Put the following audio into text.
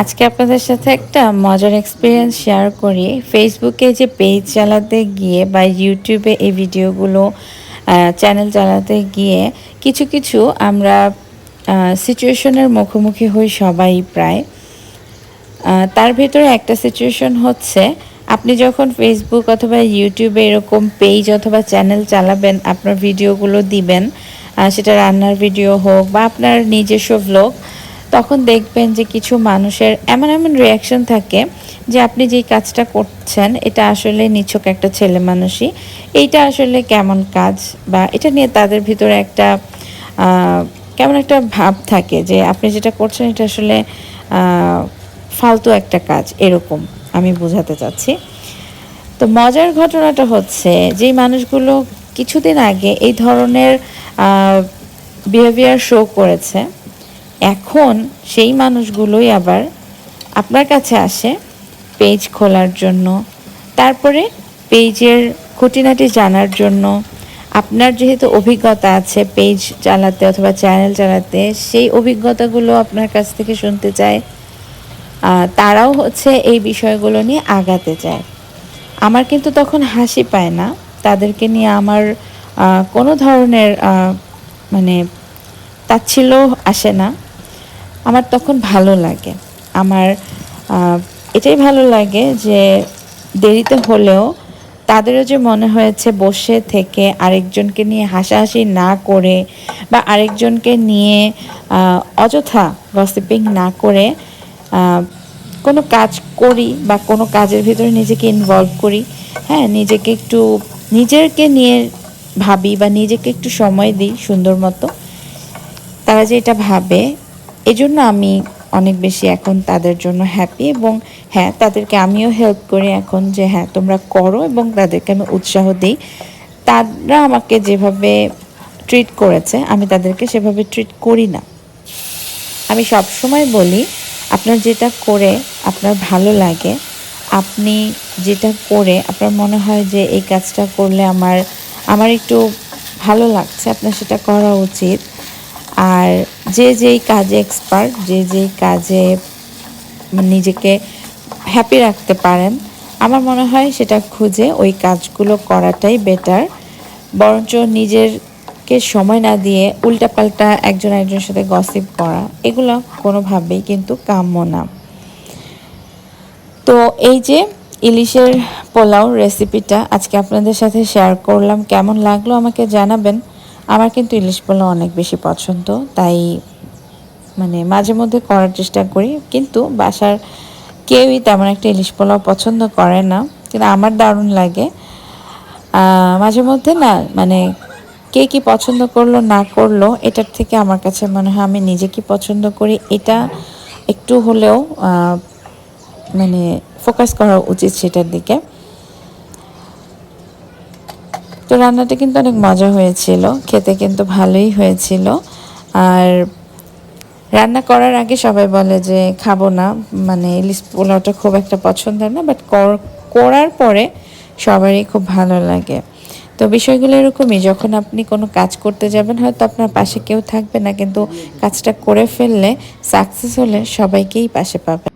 আজকে আপনাদের সাথে একটা মজার এক্সপিরিয়েন্স শেয়ার করি। ফেসবুকে যে পেজ চালাতে গিয়ে বা ইউটিউবে এই ভিডিওগুলো চ্যানেল চালাতে গিয়ে কিছু কিছু আমরা সিচুয়েশনের মুখোমুখি হই সবাই প্রায়। তার ভিতরে একটা সিচুয়েশন হচ্ছে, আপনি যখন ফেসবুক অথবা ইউটিউবে এরকম পেজ অথবা চ্যানেল চালাবেন, আপনার ভিডিওগুলো দিবেন সেটা রান্নার ভিডিও হোক বা আপনার নিজস্ব ভ্লগ তখন দেখবেন যে কিছু মানুষের এমন এমন রিয়াকশন থাকে যে আপনি যেই কাজটা করছেন, এটা আসলে নিছক একটা ছেলে মানুষই। এইটা আসলে কেমন কাজ? বা এটা নিয়ে তাদের ভিতরে একটা কেমন একটা ভাব থাকে যে আপনি যেটা করছেন, এটা আসলে ফালতু একটা কাজ। এরকম আমি বোঝাতে চাচ্ছি। তো মজার ঘটনাটা হচ্ছে যেই মানুষগুলো কিছুদিন আগে এই ধরনের বিহেভিয়ার শো করেছে এখন সেই মানুষগুলোই আবার আপনার কাছে আসে পেজ খোলার জন্য। তারপরে পেজের খুঁটিনাটি জানার জন্য। আপনার যেহেতু অভিজ্ঞতা আছে পেজ চালাতে অথবা চ্যানেল চালাতে, সেই অভিজ্ঞতাগুলো আপনার কাছ থেকে শুনতে চায় তারাও হচ্ছে এই বিষয়গুলো নিয়ে আগাতে চায়। আমার কিন্তু তখন হাসি পায় না। তাদেরকে নিয়ে আমার কোনো ধরনের মানে তাচ্ছিল্য আসে না। আমার তখন ভালো লাগে। আমার এটাই ভালো লাগে যে দেরিতে হলেও তাদেরও যে মনে হয়েছে বসে থেকে আরেকজনকে নিয়ে হাসাহাসি না করে বা আরেকজনকে নিয়ে অযথা গসিপিং না করে কোনো কাজ করি বা কোনো কাজের ভিতরে নিজেকে ইনভলভ করি। হ্যাঁ নিজেকে একটু, নিজেরকে নিয়ে ভাবি বা নিজেকে একটু সময় দিই সুন্দর মতো। তারা যে এটা ভাবে এজন্য আমি অনেক বেশি এখন তাদের জন্য হ্যাপি এবং হ্যাঁ তাদেরকে আমিও হেল্প করি এখন যে হ্যাঁ তোমরা করো এবং তাদেরকে আমি উৎসাহ দিই। তারা আমাকে যেভাবে ট্রিট করেছে, আমি তাদেরকে সেভাবে ট্রিট করি না। আমি সব সময় বলি, আপনার যেটা করে আপনার ভালো লাগে, আপনি যেটা করে আপনার মনে হয় যে এই কাজটা করলে আমার আমার একটু ভালো লাগছে, আপনার সেটা করা উচিত। আর যে যেই কাজে এক্সপার্ট যে যেই কাজে নিজেকে হ্যাপি রাখতে পারেন, আমার মনে হয় সেটা খুঁজে ওই কাজগুলো করাটাই বেটার বরঞ্চ নিজেরকে সময় না দিয়ে উল্টাপাল্টা একজন একজনের সাথে গসিপ করা, এগুলো কোনোভাবেই কিন্তু কাম্য না। তো এই যে ইলিশের পোলাও রেসিপিটা আজকে আপনাদের সাথে শেয়ার করলাম, কেমন লাগল আমাকে জানাবেন। আমার কিন্তু ইলিশ পোলাও অনেক বেশি পছন্দ, তাই মানে মাঝে মধ্যে করার চেষ্টা করি, কিন্তু বাসার কেউই তেমন একটা ইলিশ পোলাও পছন্দ করে না, কিন্তু আমার দারুণ লাগে। মাঝে মধ্যে না মানে কে কি পছন্দ করল, না করল, এটার থেকে আমার কাছে মনে হয় আমি নিজে কি পছন্দ করি, এটা একটু হলেও মানে ফোকাস করা উচিত সেটার দিকে। তো রান্নাটা কিন্তু অনেক মজা হয়েছিল, খেতে কিন্তু ভালোই হয়েছিল। আর রান্না করার আগে সবাই বলে যে খাব না মানে ইলিশ পোলাওটা খুব একটা পছন্দের না বাট করার পরে সবারই খুব ভালো লাগে। তো বিষয়গুলো এরকমই, যখন আপনি কোনো কাজ করতে যাবেন, হয়তো আপনার পাশে কেউ থাকবে না, কিন্তু কাজটা করে ফেললে সাকসেস হলে সবাইকেই পাশে পাবে।